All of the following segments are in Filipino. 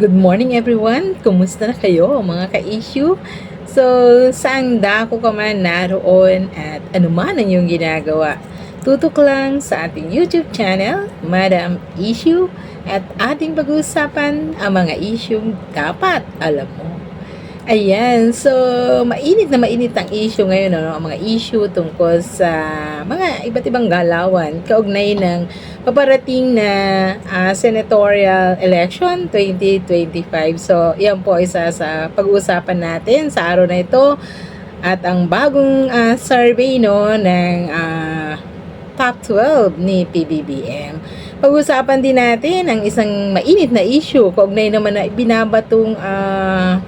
Good morning everyone! Kumusta na kayo mga ka-issue? So, saan dako ka man naroon at ano man ang iyong ginagawa? Tutok lang sa ating YouTube channel, Madam Issue, at ating pag-uusapan ang mga issue dapat alam mo. Ayan, so mainit na mainit ang issue ngayon, ano, ang mga issue tungkol sa mga iba't ibang galawan kaugnay ng paparating na ah, senatorial election 2025. So, yan po isa sa pag-uusapan natin sa araw na ito at ang bagong ah, survey no ng ah, top 12 ni PBBM. Pag-usapan din natin ang isang mainit na issue kaugnay naman na binabatong ah,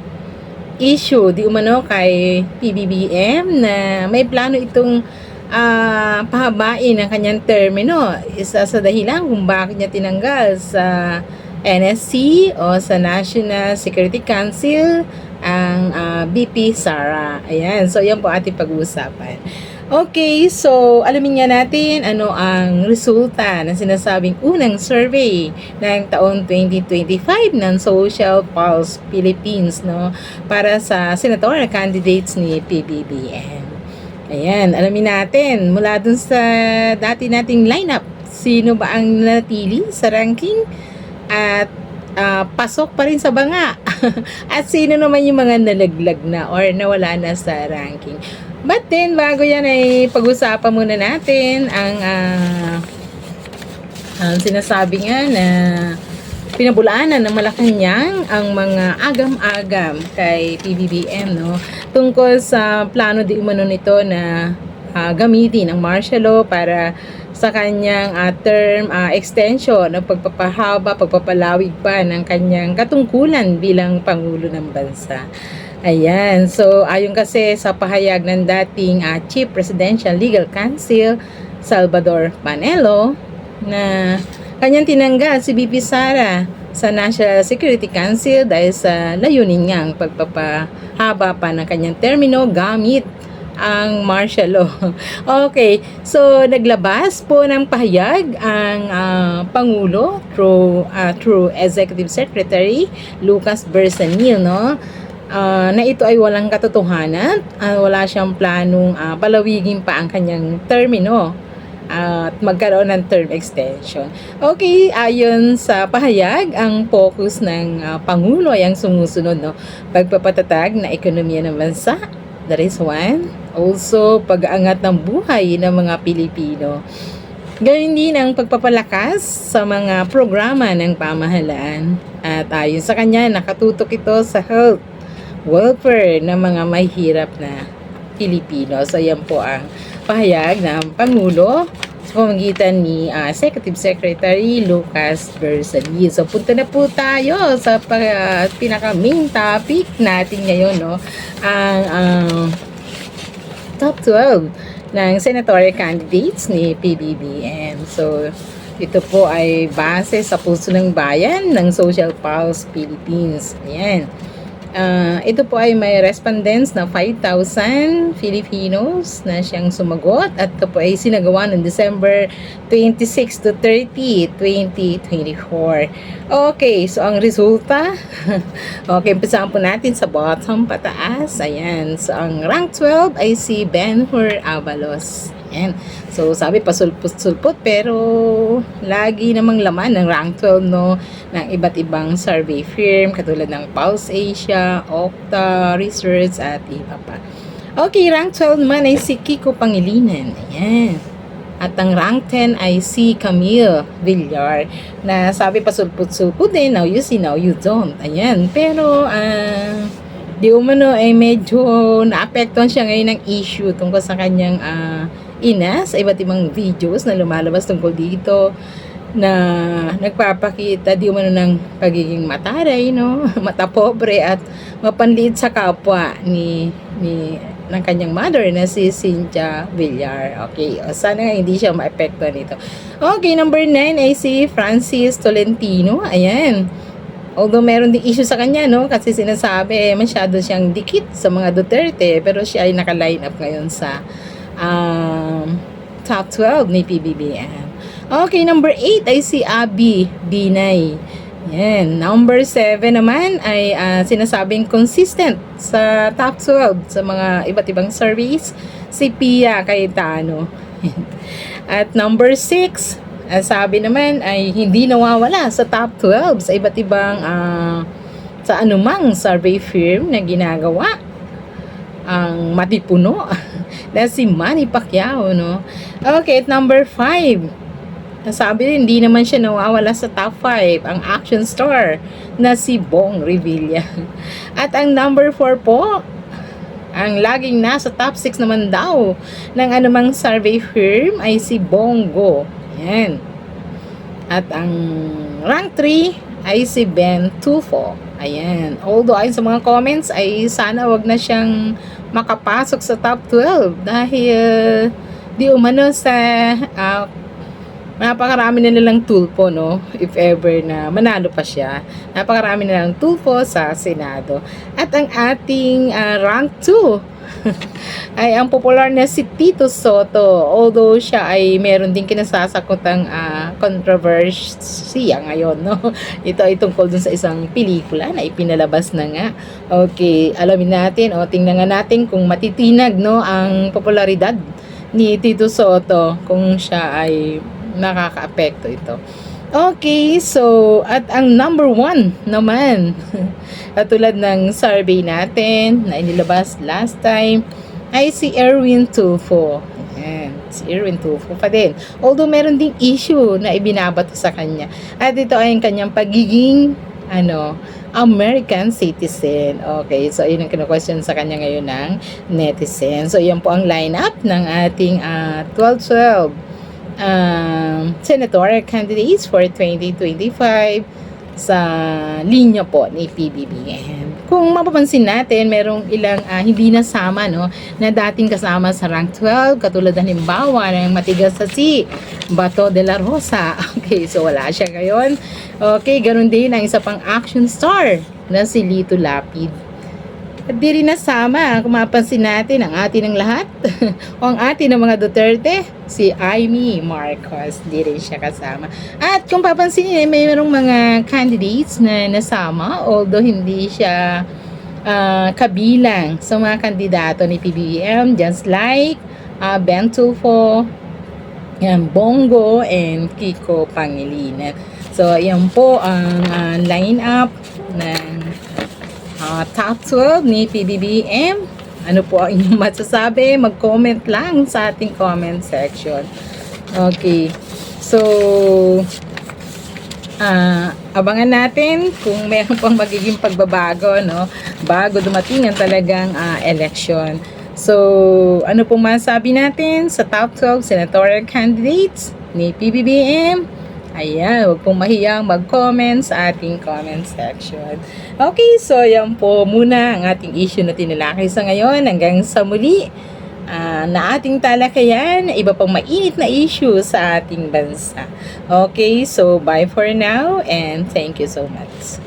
issue di umano kay PBBM na may plano itong ah, pahabain ang kanyang termino. Isa sa dahilan kung bakit niya tinanggal sa NSC o sa National Security Council ang ah, BP Sara. Ayan, so yan po ating pag-uusapan. Okay, so alamin nga natin ano ang resulta ng sinasabing unang survey ng taon 2025 ng Social Pulse Philippines no para sa senatorial candidates ni PBBM. Ayan, alamin natin mula dun sa dati nating lineup, sino ba ang nanatili sa ranking at ah, pasok pa rin sa banga. at sino naman yung mga nalaglag na or nawala na sa ranking. But then, bago yan ay pag-usapan muna natin ang ah, ang sinasabi nga na pinabulaanan ng Malacanang ang mga agam-agam kay PBBM no? Tungkol sa plano di umano nito na ah, gamitin ang martial law para sa kanyang ah, term ah, extension ng pagpapahaba, pagpapalawig pa ng kanyang katungkulan bilang Pangulo ng Bansa. Ayan, so ayon kasi sa pahayag ng dating ah, Chief Presidential Legal Counsel, Salvador Panelo, na kanyang tinanggal si BP Sara sa National Security Council dahil sa layunin niyang pagpapahaba pa ng kanyang termino gamit ang martial law. okay, so naglabas po ng pahayag ang ah, Pangulo through, ah, through Executive Secretary Lucas Bersanil, no? Ah, na ito ay walang katotohanan, ah, wala siyang planong ah, palawigin pa ang kanyang termino at magkaroon ng term extension. Okay, ayon sa pahayag, ang focus ng ah, Pangulo ay ang sumusunod, no? Pagpapatatag na ekonomiya ng bansa, that is one. Also, pag-aangat ng buhay ng mga Pilipino. Gawin din ang pagpapalakas sa mga programa ng pamahalaan. At ayon sa kanya, nakatutok ito sa health, welfare ng mga mahirap na Pilipino. So, yan po ang pahayag ng Pangulo sa pamagitan ni ah, Executive Secretary Lucas Bersali. So, punta na po tayo sa pa- pinaka-main topic natin ngayon, no? Ang ah, top 12 ng senatorial candidates ni PBBM. So, ito po ay base sa Puso ng Bayan ng Social Pulse Philippines. Ayan. Ah, ito po ay may respondents na 5,000 Filipinos na siyang sumagot at ito po ay sinagawa noong December 26 to 30, 2024. Okay, so ang resulta, okay, umpisahan po natin sa bottom pataas. Ayan, so ang rank 12 ay si Benhur Avalos. Ayan. So, sabi pasulput-sulput pero lagi namang laman ng rank 12 no ng iba't ibang survey firm katulad ng Pulse Asia, Okta, Research at iba pa. Okay, rank 12 naman ay si Kiko Pangilinan. Ayan. At ang rank 10 ay si Camille Villar na sabi pasulput-sulput din, now you see, now you don't. Ayan. Pero, ah, di umano ay medyo naapektuhan siya ngayon ng issue tungkol sa kanyang ah, ina sa iba't ibang videos na lumalabas tungkol dito na nagpapakita di umano ng pagiging mataray, no? Mata pobre at mapanliit sa kapwa ni ni ng kanyang mother na si Cynthia Villar. Okay, o sana nga hindi siya maapektuhan nito. Okay, number 9 ay si Francis Tolentino. Ayan. Although meron ding issue sa kanya, no? Kasi sinasabi, eh, masyado siyang dikit sa mga Duterte. Pero siya ay naka-line up ngayon sa um, top 12 ni PBBM. Okay, number 8 ay si Abby Binay Yan. Number 7 naman ay ah, sinasabing consistent sa top 12 sa mga iba't ibang surveys si Pia Cayetano. At number 6, sabi naman ay hindi nawawala sa top 12 sa iba't ibang ah, sa anumang survey firm na ginagawa ang matipuno na si Manny Pacquiao, no? Okay, at number 5, Sabi rin, hindi naman siya nawawala sa top 5, ang action star na si Bong Revilla. At ang number 4 po, ang laging nasa top 6 naman daw ng anumang survey firm ay si Bongo. Yan. At ang rank 3 ay si Ben Tufo. Ayan. Although ayon sa mga comments ay sana wag na siyang makapasok sa top 12 dahil di umano sa ah, napakarami na nilang tulpo, no? If ever na manalo pa siya. Napakarami na nilang tulpo sa Senado. At ang ating ah, rank 2 ay ang popular na si Tito Soto. Although siya ay meron din kinasasakotang ah, controversy ngayon, no? Ito ay tungkol dun sa isang pelikula na ipinalabas na nga. Okay, alamin natin o tingnan nga natin kung matitinag, no, ang popularidad ni Tito Soto kung siya ay nakaka-apekto ito. Okay, so at ang number one naman, katulad ng survey natin na inilabas last time, ay si Erwin Tulfo. Ayan, si Erwin Tulfo pa din. Although meron ding issue na ibinabato sa kanya. At ito ay ang kanyang pagiging ano, American citizen. Okay, so yun ang kino-question sa kanya ngayon ng netizen. So yan po ang lineup ng ating ah, 12-12 um, senatorial candidates for 2025 sa linya po ni PBBM. Kung mapapansin natin, merong ilang ah, hindi nasama no, na dating kasama sa rank 12, katulad halimbawa ng matigas sa si Bato de la Rosa. Okay, so wala siya ngayon. Okay, ganun din ang isa pang action star na si Lito Lapid. At di rin nasama, kung mapansin natin, ang atin ng lahat, o ang atin ng mga Duterte, si Amy Marcos, di rin siya kasama. At kung papansin niyo, may merong mga candidates na nasama, although hindi siya ah, kabilang sa mga kandidato ni PBBM, just like uh, Ben Tulfo, yan, Bongo, and Kiko Pangilinan. So, yan po ang ah, lineup ng uh, top 12 ni PBBM. Ano po ang inyong masasabi? Mag-comment lang sa ating comment section. Okay. So, ah abangan natin kung mayroon pang magiging pagbabago, no? Bago dumating ang talagang ah, election. So, ano pong masabi natin sa top 12 senatorial candidates ni PBBM? Ayan, huwag pong mahiyang mag-comment sa ating comment section. Okay, so yan po muna ang ating issue na tinalakay sa ngayon. Hanggang sa muli ah, na ating talakayan, iba pang mainit na issue sa ating bansa. Okay, so bye for now and thank you so much.